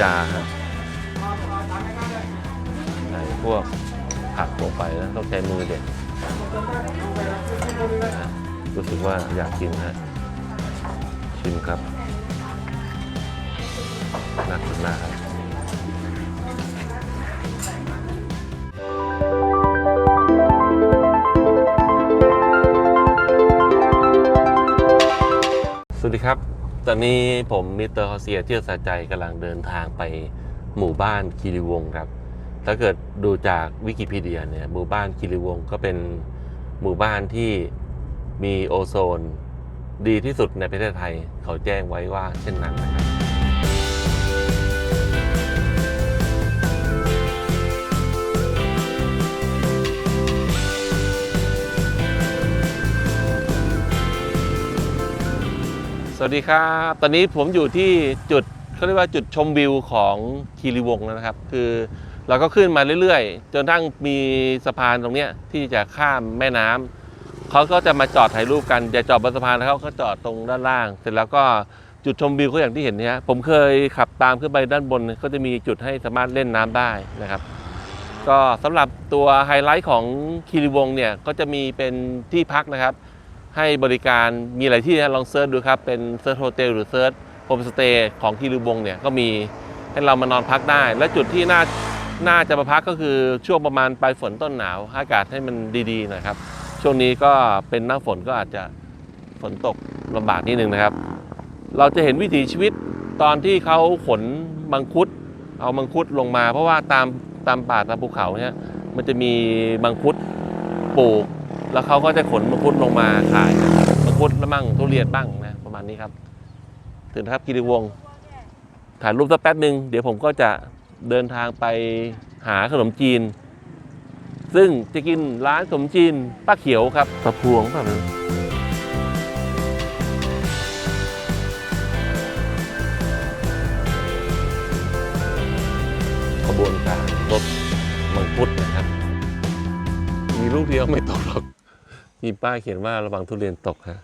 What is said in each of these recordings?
ยาฮะใส่พวกผักลงไปนะต้องใช้มือเด็ดนะรู้สึกว่าอยากกินฮะชิมครับน่ากินมากครับสวัสดีครับ ตอนนี้ผมมิสเตอร์ฮอเซียเที่ยวสะใจกำลังเดินทางไปหมู่บ้านคีรีวงครับ ถ้าเกิดดูจากวิกิพีเดียเนี่ยหมู่บ้านคีรีวงก็เป็นหมู่บ้านที่มีโอโซน ดีที่สุดในประเทศไทย เขาแจ้งไว้ว่าเช่นนั้นนะครับ สวัสดีครับ ตอนนี้ผมอยู่ที่จุดเขาเรียกว่าจุดชมวิวของคีรีวงศ์นะครับ คือเราก็ขึ้นมาเรื่อยๆ จนทั้งมีสะพานตรงเนี้ยที่จะข้ามแม่น้ำเขาก็จะมาจอดถ่ายรูปกันจะจอดบนสะพานแล้วเขาก็จอดตรงด้านล่าง เสร็จแล้วก็จุดชมวิวก็อย่างที่เห็นเนี่ยผมเคยขับตามขึ้นไปด้านบน ก็จะมีจุดให้สามารถเล่นน้ำได้นะครับ ก็สำหรับตัวไฮไลท์ของคีรีวงศ์เนี่ยก็จะมีเป็นที่พักนะครับ ให้บริการมีหลายที่นะลองเซิร์ชดูครับ เป็นเซิร์ชโฮเทลหรือเซิร์ชโฮมสเตย์ของคีรีวงเนี่ยก็มีให้เรามานอนพักได้ และจุดที่น่าน่าจะมาพักก็คือช่วงประมาณปลายฝนต้นหนาว อากาศให้มันดีๆหนะครับ ช่วงนี้ก็เป็นหน้าฝนก็อาจจะฝนตกลำบากนิดนึงนะครับ เราจะเห็นวิถีชีวิตตอนที่เขาขนมังคุด เอามังคุดลงมา เพราะว่าตามตามป่าตามภูเขาเนี่ยมันจะมีมังคุดปลูก แล้วเขาก็จะขนมังคุดลงมาขายนะครับมังคุดและมั่งทุเรียนบ้างนะประมาณนี้ครับ ถึงนะครับกิริวงศ์ถ่ายรูปสักแป๊บหนึ่งเดี๋ยวผมก็จะเดินทางไปหาขนมจีน ซึ่งจะกินร้านขนมจีนป้าเขียวครับตะพวงแบบนั้นขบวนการรถมังคุดนะครับ มีลูกเดียวไม่ตกหรอก มีป้ายเขียนว่าระวังทุเรียนตกฮะ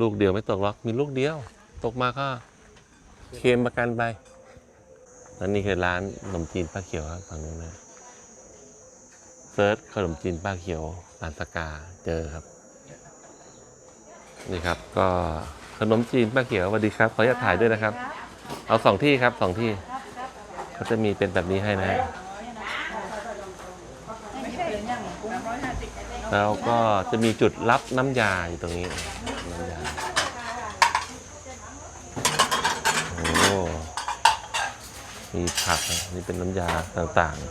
ลูกเดียวไม่ตกหรอกมีลูกเดียว ตกมาก็เคลมประกันไปอันนี้คือร้านขนมจีนป้าเขียวครับฝั่งนู้นนะเซิร์ชขนมจีนป้าเขียวร้านสกาเจอครับ นี่ครับก็ขนมจีนป้าเขียวสวัสดีครับขออนุญาตถ่ายด้วยนะครับ เอาสองที่ครับสองที่เขาจะมีเป็นแบบนี้ให้นะฮะ แล้วก็จะมีจุดรับน้ำยาอยู่ตรงนี้น้ำยาโอ้มีผักนะนี่เป็นน้ำยาต่างๆ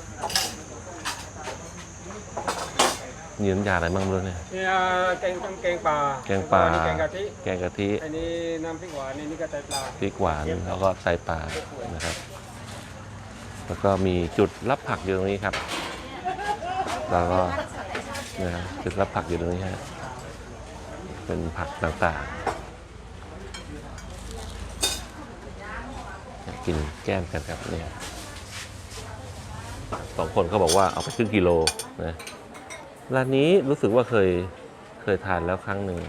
มีน้ำยาอะไรบ้างไม่รู้เนี่ยเนี่ยแกงต้มแกงปลาแกงปลาแกงกะทิแกงกะทิอันนี้น้ำพริกหวานอันนี่ก็ไตปลาพริกหวานแล้วก็ใส่ปลานะครับ แล้วก็มีจุดรับผักอยู่ตรงนี้ครับ แล้วก็ นะครับจุดรับผักอยู่ตรงนี้ฮะเป็นผักต่างๆ กินแก้มกันครับเนี่ยสองคนเขาบอกว่าเอาไปครึ่งกิโลนะร้านนี้รู้สึกว่าเคยเคยทานแล้วครั้งหนึ่ง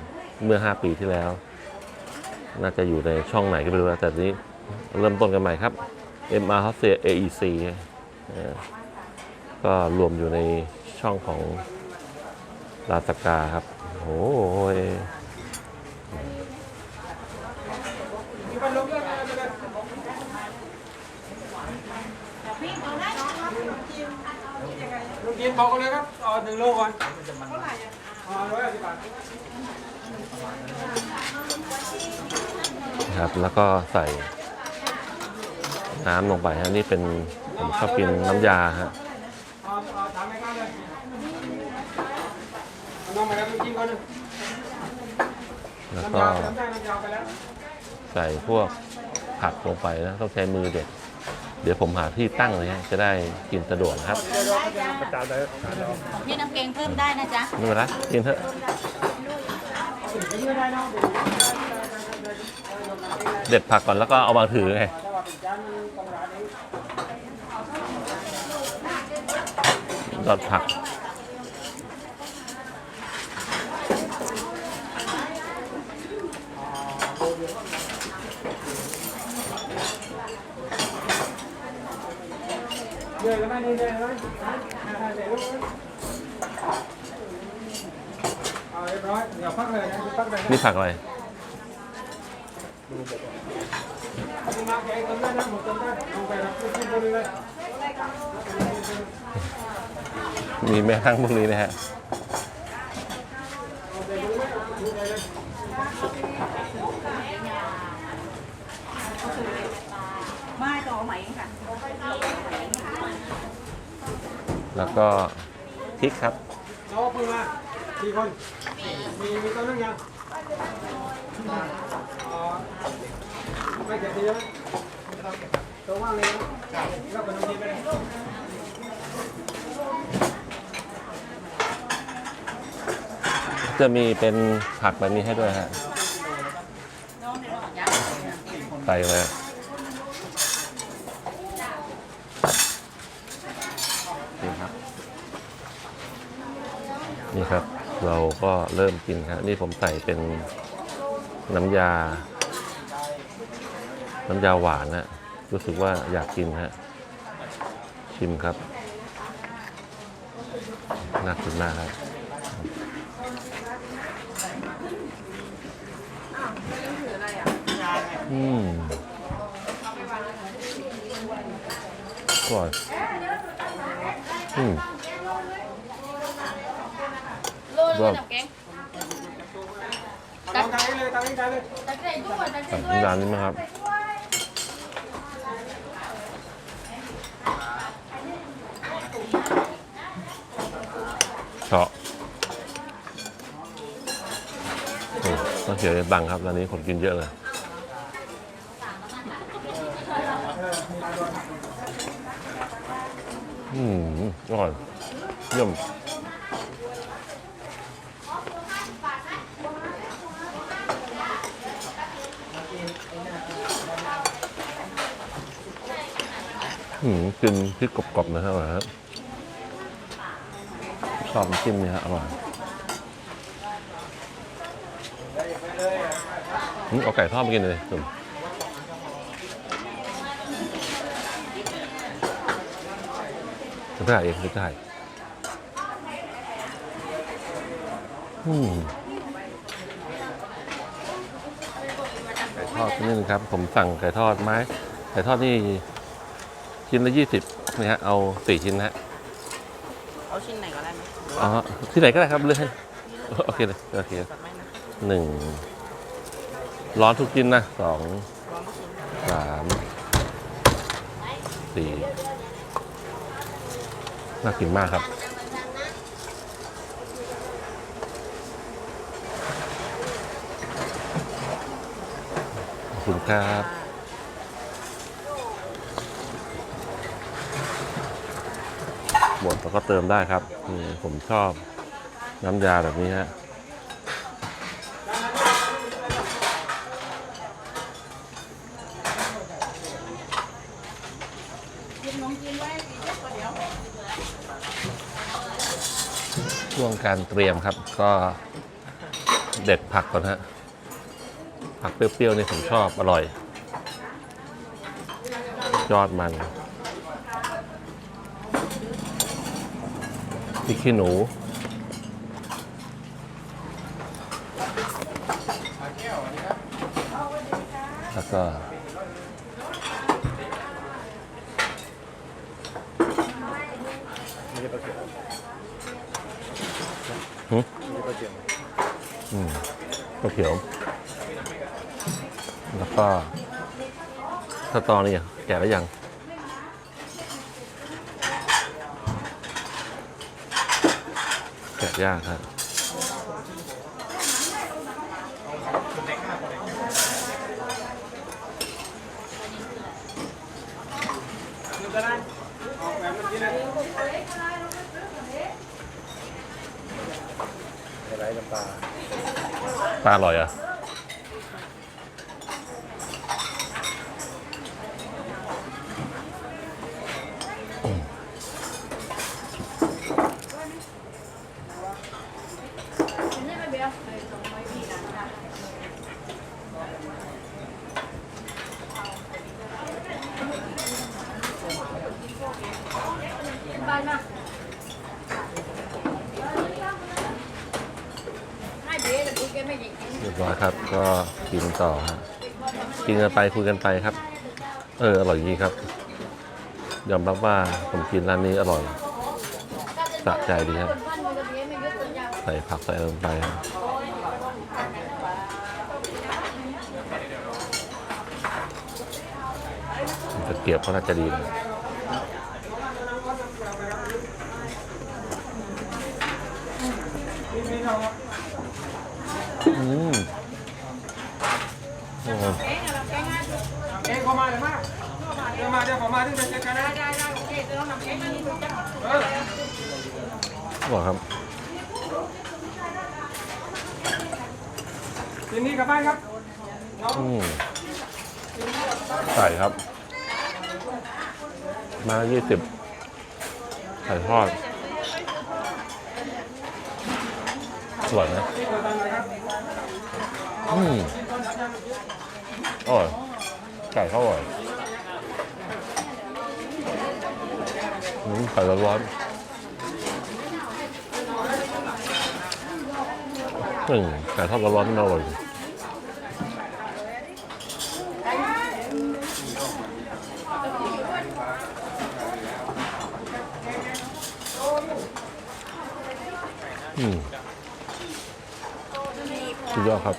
เมื่อ 5 ปีที่แล้ว น่าจะอยู่ในช่องไหนก็ไม่รู้นะแต่ทีนี้เริ่มต้นกันใหม่ครับ MR h o s e AEC ก็รวมอยู่ในช่องของ ลาสกาครับโอ้ยลูกยินบอกกันเลยครับเอาหนึ่งโลก่อนอ๋อร้อยห้าสิบบาทครับแล้วก็ใส่น้ำลงไปฮะนี่เป็นผมชอบกินน้ำยาฮะ เอาเอาถามไม่กล้าเลย เอาน้องมาแล้วลูกยินก่อนหนึ่งแล้วน้ำก็ยาน้ำได้น้ำยาไปแล้วใส่พวกผักลงไปนะต้องใช้มือเด็ด เดี๋ยวผมหาที่ตั้งเลยฮะจะได้กินสะดวกนะครับประจานเลยประจานเลยพี่น้ำเกงเพิ่มได้นะจ๊ะไม่เป็นไรกินเถอะเด็ดผักก่อนแล้วก็เอามาถือไงยอดผัก ดือยกันไหมนี่เดือยกันมเดี๋ยวลูกเอาเรียบร้อยเดี๋ยวพักเลยนะพักเลยนะนี่ผักอะไรนี่มาแกงกันได้นะหมดกันได้เอาไปรับขึ้นไปเลยมีแม่ทั้งพวกนี้นะฮะ ไม่ต่อไหมค่ะ แล้วก็พริกครับน้องปืนมาสี่คน มีมีตัวนึงยังไม่เก็บทีใช่ไหมตัวว่างเลยนะแล้วก็น้ำดีไปเลยจะมีเป็นผักแบบนี้ให้ด้วยฮะใส่เลยนี่ครับ นี่ครับ เราก็เริ่มกินครับนี่ผมใส่เป็นน้ำยา น้ำยาหวานนะรู้สึกว่าอยากกินฮะชิมครับน่ากินมากครับอืมอร่อยอืม โลนึงน้ำแกเองเลยทางนี้ทางนี้ตักใส่ด้วยตักใส่สั่งด้วยร้านนี้ไหมครับเฉาะโอ้ต้องเขียวบังครับร้านนี้คนกินเยอะเลยอืมอร่อยเยี่ยม อืมกินพริกกรอบๆนะครับอร่อยครับชอบน้ำจิ้มนี่ฮะอร่อยเอาไก่ทอดมากินเลยจุ่มจะถ่ายเองจะถ่ายอืมไก่ทอดนี่นะครับ ผมสั่งไก่ทอดไม้ไก่ทอดนี่ ชิ้นละยี่สิบนี่ฮะ เอาสี่ชิ้นนะฮะ เอาชิ้นไหนก็ได้ไหมอ๋อ ที่ไหนก็ได้ครับเลือกให้โอเคเลยโอเคจัดไม่นะหนึ่งร้อนทุกชิ้นนะสองร้อนชิ้นสามสี่น่ากินมากครับ ขอบคุณครับห มดแล้วก็เติมได้ครับนี่ผมชอบน้ำยาแบบนี้ฮะช่วงการเตรียมครับก็เด็ดผักก่อนฮะ ผักเปรี้ยวๆนี่ผมชอบอร่อย ยอดมัน พริกขี้หนูแล้วก็หึอืมก็เขียว แล้วก็สตอนี่อะแก่แล้วยัง แกะยากครับดูก็ได้ออกแบบเมื่อกี้นะปลาอร่อยอะ เก็กินต่อฮะ กินกันไปคุยกันไปครับ เอออร่อยจริงครับ ยอมรับว่าผมกินร้านนี้อร่อยสะใจดีครับใส่ผักใส่ลงไปครับตะเกียบเขาน่าจะดีนะอืมโอ้โห เองเขามาเลยมา เดี๋ยวมาเดี๋ยวเขามาที่จะเจอกันนะเอออร่อยครับทีนี้กลับบ้านครับน้องอืมไก่ครับ มายี่สิบไก่ทอดอร่อยนะนี่คือตอนไหนครับอืมอร่อยไก่เขาอร่อย อืมไก่ร้อนๆอืมไก่ทอดร้อนๆนี่มันอร่อยอืมสุดยอดครับ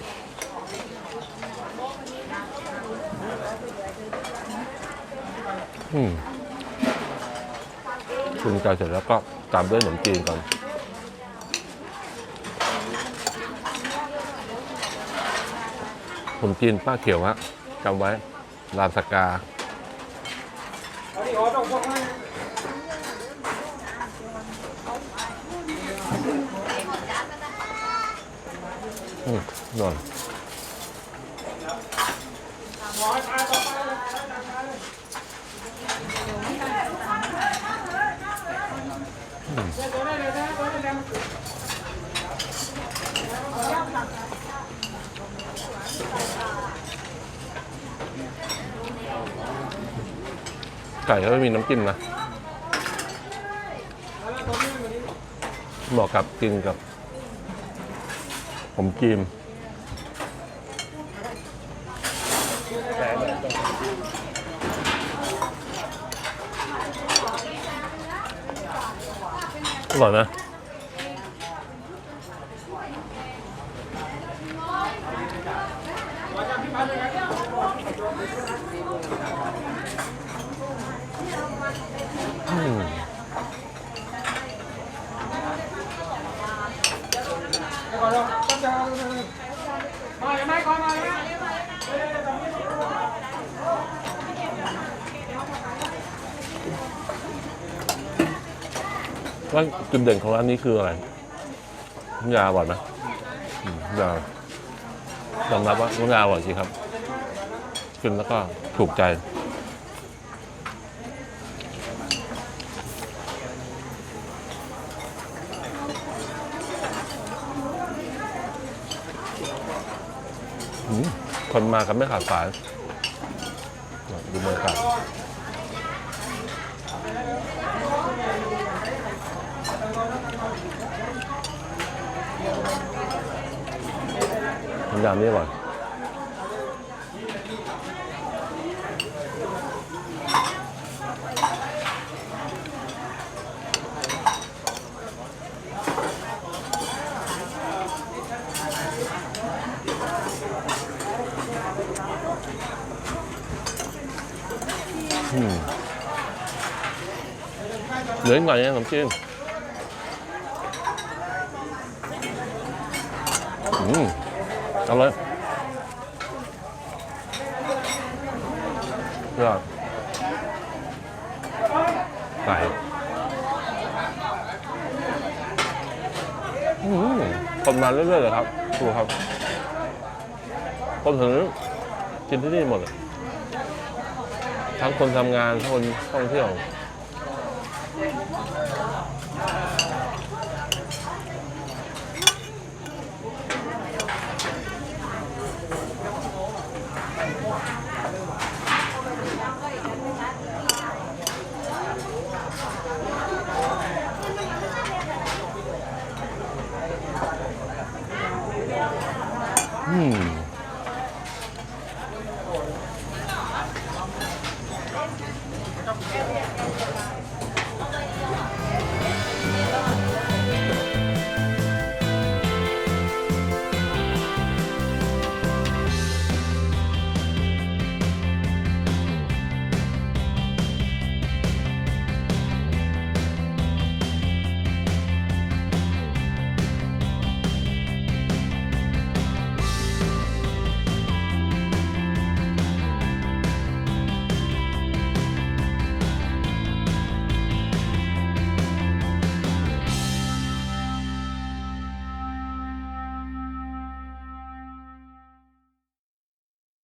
อืม กินไก่เสร็จแล้วก็ตามด้วยขนมจีนก่อนขนมจีนป้าเขียวฮะจำไว้รามสกาเอาดิอ๋อต้องพกมาอืมนอน หมอทาต่อไป ไก่เขาไม่มีน้ำจิ้มนะ เหมาะกับกินกับ ผมจีมอร่อยนะอ ว่าจุดเด่นของร้านนี้คืออะไรน้ำยาอร่อยไหมอืมน้ำยายอมรับว่าน้ำยาอร่อยจริงครับกินแล้วก็ถูกใจ คนมากันไม่ขาดสาย ดูบรรยากาศน้ำยานี่อร่อย เหลืออีกหน่อยนะขนมจีนอืมเอาเลยยอดไก่อืมคนมาเรื่อยๆเลยครับดูครับ คนถึงกินที่นี่หมดเลยทั้งคนทำงานทั้งคนท่องเที่ยว